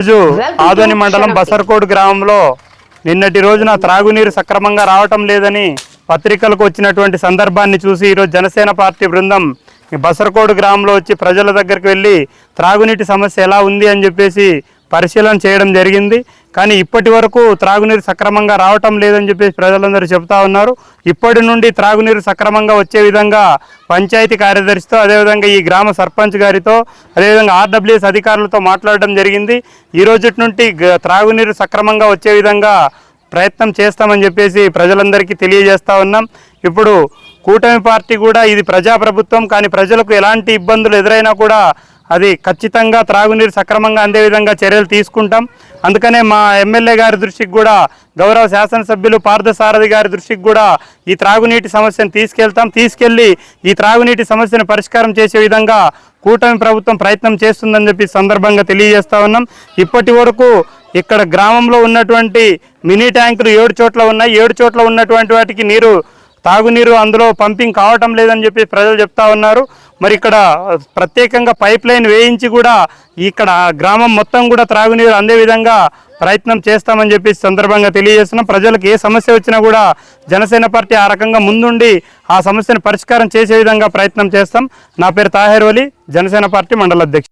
రోజు ఆదోని మండలం బసర్కోడ్ గ్రామంలో నిన్నటి రోజున త్రాగునీరు సక్రమంగా రావటం లేదని పత్రికలకు వచ్చినటువంటి సందర్భాన్ని చూసి ఈరోజు జనసేన పార్టీ బృందం బసర్కోడ్ గ్రామంలో వచ్చి ప్రజల దగ్గరికి వెళ్ళి త్రాగునీటి సమస్య ఎలా ఉంది అని చెప్పేసి పరిశీలన చేయడం జరిగింది. కానీ ఇప్పటి వరకు త్రాగునీరు సక్రమంగా రావటం లేదని చెప్పేసి ప్రజలందరూ చెప్తా ఉన్నారు. ఇప్పటి నుండి త్రాగునీరు సక్రమంగా వచ్చే విధంగా పంచాయతీ కార్యదర్శితో అదేవిధంగా ఈ గ్రామ సర్పంచ్ గారితో అదేవిధంగా ఆర్డబ్ల్యూఎస్ అధికారులతో మాట్లాడడం జరిగింది. ఈ రోజు నుండి గ- త్రాగునీరు సక్రమంగా వచ్చే విధంగా ప్రయత్నం చేస్తామని చెప్పేసి ప్రజలందరికీ తెలియజేస్తా ఉన్నాం. ఇప్పుడు కూటమి పార్టీ కూడా ఇది ప్రజాప్రభుత్వం కానీ ప్రజలకు ఎలాంటి ఇబ్బందులు ఎదురైనా కూడా అది ఖచ్చితంగా త్రాగునీరు సక్రమంగా అందే విధంగా చర్యలు తీసుకుంటాం. అందుకనే మా ఎమ్మెల్యే గారి దృష్టికి కూడా గౌరవ శాసనసభ్యులు పార్థసారథి గారి దృష్టికి కూడా ఈ త్రాగునీటి సమస్యను తీసుకెళ్తాం. తీసుకెళ్ళి ఈ త్రాగునీటి సమస్యను పరిష్కారం చేసే విధంగా కూటమి ప్రభుత్వం ప్రయత్నం చేస్తుందని చెప్పి సందర్భంగా తెలియజేస్తా ఉన్నాం. ఇప్పటి వరకు ఇక్కడ గ్రామంలో ఉన్నటువంటి మినీ ట్యాంకులు ఏడు చోట్ల ఉన్నాయి. ఏడు చోట్ల ఉన్నటువంటి వాటికి నీరు తాగునీరు అందులో పంపింగ్ కావటం లేదని చెప్పి ప్రజలు చెప్తా ఉన్నారు. మరి ఇక్కడ ప్రత్యేకంగా పైప్ లైన్ వేయించి కూడా ఇక్కడ గ్రామం మొత్తం కూడా త్రాగునీరు అందే విధంగా ప్రయత్నం చేస్తామని చెప్పి సందర్భంగా తెలియజేస్తున్నాం. ప్రజలకు ఏ సమస్య వచ్చినా కూడా జనసేన పార్టీ ఆ రకంగా ముందుండి ఆ సమస్యను పరిష్కారం చేసే విధంగా ప్రయత్నం చేస్తాం. నా పేరు తాహేర్ వలి జనసేన పార్టీ మండల అధ్యక్షుడు.